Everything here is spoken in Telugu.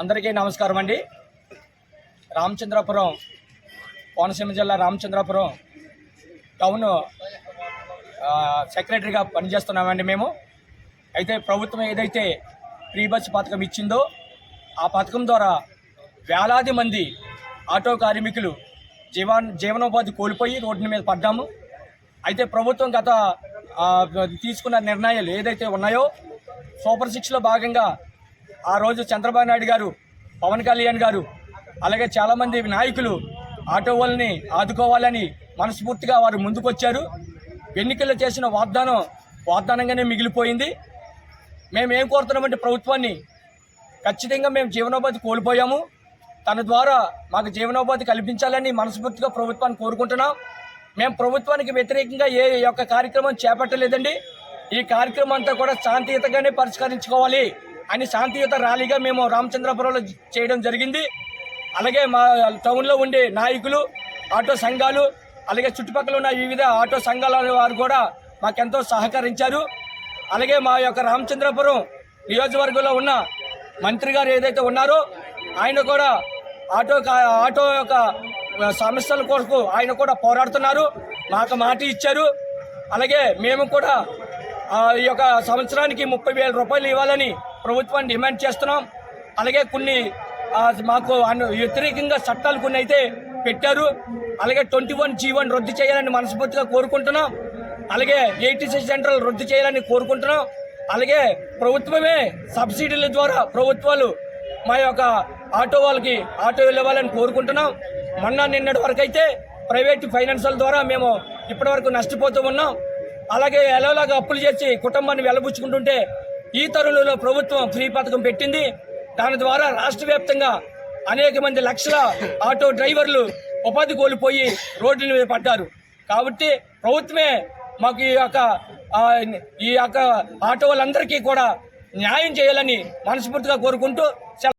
అందరికీ నమస్కారం అండి. రామచంద్రాపురం కోనసీమ జిల్లా రామచంద్రాపురం టౌన్ సెక్రటరీగా పనిచేస్తున్నామండి మేము. అయితే ప్రభుత్వం ఏదైతే ఫ్రీ బస్ పథకం ఇచ్చిందో ఆ పథకం ద్వారా వేలాది మంది ఆటో కార్మికులు జీవన్ జీవనోపాధి కోల్పోయి రోడ్డు మీద పడ్డాము. అయితే ప్రభుత్వం గత తీసుకున్న నిర్ణయాలు ఏదైతే ఉన్నాయో సూపర్ సిక్స్లో భాగంగా ఆ రోజు చంద్రబాబు నాయుడు గారు పవన్ కళ్యాణ్ గారు అలాగే చాలామంది నాయకులు ఆటో వాళ్ళని ఆదుకోవాలని మనస్ఫూర్తిగా వారు ముందుకొచ్చారు. ఎన్నికల్లో చేసిన వాగ్దానం వాగ్దానంగానే మిగిలిపోయింది. మేము ఏం కోరుతున్నామంటే ప్రభుత్వాన్ని ఖచ్చితంగా మేము జీవనోపాధి కోల్పోయాము. తన ద్వారా మాకు జీవనోపాధి కల్పించాలని మనస్ఫూర్తిగా ప్రభుత్వాన్ని కోరుకుంటున్నాం. మేము ప్రభుత్వానికి వ్యతిరేకంగా ఏ యొక్క కార్యక్రమం చేపట్టలేదండి. ఈ కార్యక్రమం అంతా కూడా శాంతియుతంగానే పరిష్కరించుకోవాలి. అని శాంతియుత ర్యాలీగా మేము రామచంద్రపురంలో చేయడం జరిగింది. అలాగే మా టౌన్లో ఉండే నాయకులు ఆటో సంఘాలు అలాగే చుట్టుపక్కల ఉన్న వివిధ ఆటో సంఘాల వారు కూడా మాకెంతో సహకరించారు. అలాగే మా యొక్క రామచంద్రపురం నియోజకవర్గంలో ఉన్న మంత్రి గారు ఏదైతే ఉన్నారో ఆయన కూడా ఆటో కా- ఆటో యొక్క సమస్యల కొరకు ఆయన కూడా పోరాడుతున్నారు. మాకు మాట ఇచ్చారు. అలాగే మేము కూడా ఈ యొక్క సంవత్సరానికి ముప్పై వేల రూపాయలు ఇవ్వాలని ప్రభుత్వాన్ని డిమాండ్ చేస్తున్నాం. అలాగే కొన్ని మాకు వ్యతిరేకంగా చట్టాలు కొన్ని అయితే పెట్టారు. అలాగే ట్వంటీ వన్ జీ వన్ రద్దు చేయాలని మనస్ఫూర్తిగా కోరుకుంటున్నాం. అలాగే ఎయిటీసీ సెంటర్లు రద్దు చేయాలని కోరుకుంటున్నాం. అలాగే ప్రభుత్వమే సబ్సిడీల ద్వారా ప్రభుత్వాలు మా యొక్క ఆటో వాళ్ళకి ఆటో వెళ్ళవాలని కోరుకుంటున్నాం. మొన్న నిన్నటి వరకు అయితే ప్రైవేట్ ఫైనాన్షియల్ ద్వారా మేము ఇప్పటివరకు నష్టపోతూ ఉన్నాం. అలాగే ఎలాగా అప్పులు చేసి కుటుంబాన్ని వెలబుచ్చుకుంటుంటే ఈ తరుణంలో ప్రభుత్వం ఫ్రీ పథకం పెట్టింది. దాని ద్వారా రాష్ట్ర వ్యాప్తంగా అనేక మంది లక్షల ఆటో డ్రైవర్లు ఉపాధి కోల్పోయి రోడ్ల మీద పడ్డారు. కాబట్టి ప్రభుత్వమే మాకు ఈ యొక్క ఈ యొక్క ఆటో వాళ్ళందరికీ కూడా న్యాయం చేయాలని మనస్ఫూర్తిగా కోరుకుంటూ